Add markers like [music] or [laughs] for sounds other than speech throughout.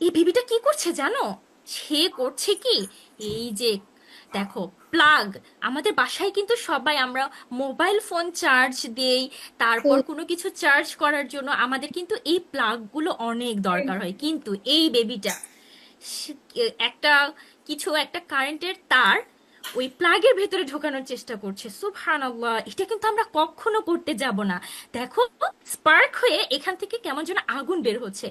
এই বেবিটা কি করছে জানো? সে করছে কি? এই যে দেখো প্লাগ আমাদের বাসায় কিন্তু সবাই আমরা মোবাইল ফোন চার্জ দেই তারপর কোনো কিছু চার্জ করার জন্য আমাদের কিন্তু এই প্লাগগুলো অনেক দরকার হয়। কিন্তু এই বেবিটা একটা কিছু একটা কারেন্টের তার ওই প্লাগের ভেতরে ঢোকানোর চেষ্টা করছে। সুবহানাল্লাহ এটা কিন্তু আমরা কখনো করতে যাব না। দেখো স্পার্ক হয়ে এখান থেকে কেমন যেন আগুন বের হচ্ছে।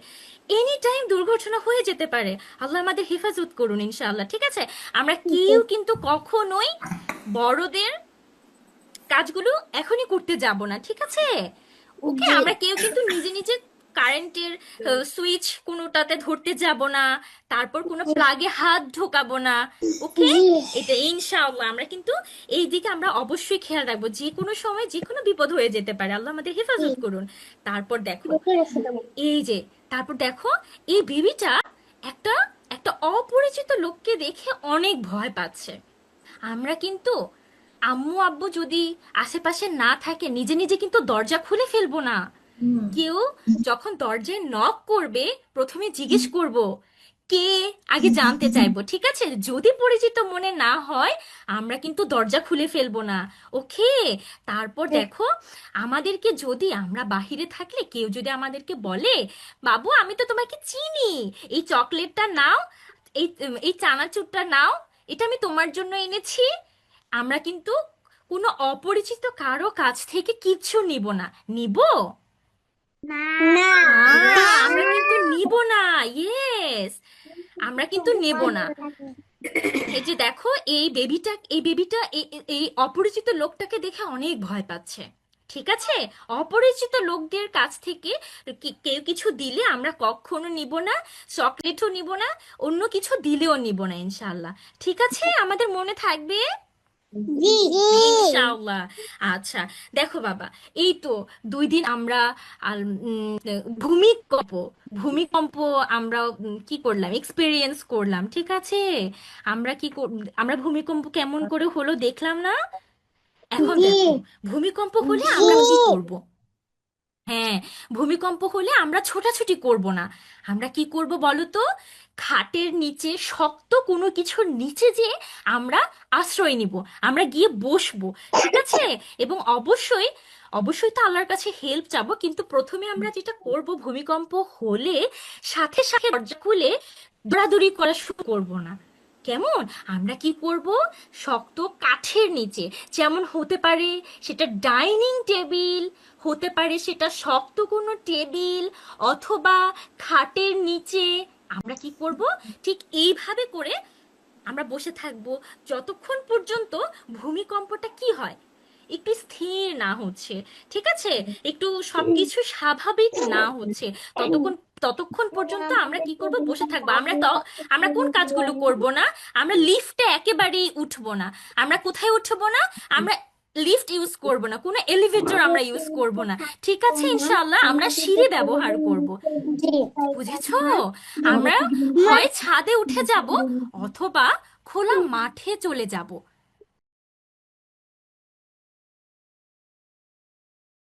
এনি টাইম দুর্ঘটনা হয়ে যেতে পারে আল্লাহ আমাদের হেফাজত করুন ইনশাআল্লাহ ঠিক আছে? আমরা কেউ কিন্তু কখনোই বড়দের কাজগুলো এখনই করতে যাব না ঠিক আছে? ওকে। আমরা কেউ কিন্তু নিজে নিজে কারেন্টের সুইচ কোনোটাতে ধরতে যাব না তারপর কোনো প্লাগে হাত ঢোকাবো না ওকে এটা ইনশাআল্লাহ। আমরা কিন্তু এই দিকে আমরা অবশ্যই খেয়াল রাখব যে কোনো সময় যে কোনো বিপদ হয়ে যেতে পারে। আল্লাহ আমাদের হেফাজত করুন। তারপর দেখো এই যে তারপর দেখো এই বেবিটা একটা একটা অপরিচিত লোককে দেখে অনেক ভয় পাচ্ছে। আমরা কিন্তু আম্মু আব্বু যদি আশেপাশে না থাকে নিজে নিজে কিন্তু দরজা খুলে ফেলব না। কেউ যখন দরজায় নক করবে প্রথমে জিজ্ঞেস করব কে? আগে জানতে চাইব ঠিক আছে? যদি পরিচিত মনে না হয় আমরা কিন্তু দরজা খুলে ফেলব না। ওকে? তারপর দেখো আমাদেরকে যদি আমরা বাহিরে থাকলে কেউ যদি আমাদেরকে বলে বাবু আমি তো তোমাকে চিনি এই চকলেটটা নাও এই এই চানাচুরটা নাও এটা আমি তোমার জন্য এনেছি আমরা কিন্তু কোনো অপরিচিত কারও কাছ থেকে কিচ্ছু নিব না। নিব? না আহ, আমরা কিন্তু [laughs] নিব না ইয়েস আমরা কিন্তু নেব না। [coughs] এই যে দেখো এই বেবিটা এই বেবিটা এই অপরিচিত লোকটাকে দেখে অনেক ভয় পাচ্ছে ঠিক আছে? অপরিচিত লোকদের কাছ থেকে কেউ কিছু দিলে আমরা কখনো নিব না চকলেটও নিব না অন্য কিছু দিলেও নিব না ইনশাল্লাহ ঠিক আছে? আমাদের মনে থাকবে? জি ইনশাআল্লাহ। আচ্ছা দেখো বাবা এই তো দুই দিন আমরা ভূমিকম্প ভূমিকম্প আমরা কি করলাম? এক্সপিরিয়েন্স করলাম ঠিক আছে? আমরা কি কর- আমরা ভূমিকম্প কেমন করে হলো দেখলাম না? এখন। দেখো ভূমিকম্প হলে আমরা কি করব? হ্যাঁ ভূমিকম্প হলে আমরা ছোটাছুটি করব না। আমরা কি করব বলো তো? খাটের নিচে শক্ত কোনো কিছুর নিচে যে আমরা আশ্রয় নিব, আমরা গিয়ে বসবো, ঠিক আছে? এবং অবশ্যই অবশ্যই তো আল্লাহর কাছে হেল্প চাবো, কিন্তু প্রথমে আমরা যেটা করব ভূমিকম্প হলে সাথে সাথে দরজা খুলে দৌড়াদৌড়ি করা শুরু করব না। কেমন? আমরা কি করব? শক্ত কাঠের নিচে। যেমন হতে পারে সেটা ডাইনিং টেবিল, হতে পারে সেটা শক্ত কোনো টেবিল অথবা খাটের নিচে। আমরা কি করব? ঠিক এইভাবে করে আমরা বসে থাকব। যতক্ষণ পর্যন্ত ভূমিকম্পটা কি হয়? একটু স্থির না হচ্ছে ঠিক আছে? একটু সবকিছু স্বাভাবিক না হচ্ছে। ততক্ষণ ততক্ষণ পর্যন্ত আমরা কি করব? বসে থাকব। আমরা তো আমরা কোন কাজগুলো করব না? আমরা লিফটে একেবারেই উঠবো না। আমরা কোথায় উঠবো না? আমরা লিফট ইউজ করব না। কোনো এলিভেটর আমরা ইউজ করব না। ঠিক আছে? ইনশাআল্লাহ আমরা সিঁড়ি ব্যবহার করব। বুঝেছ? আমরা হয় ছাদে উঠে যাব অথবা খোলা মাঠে চলে যাব।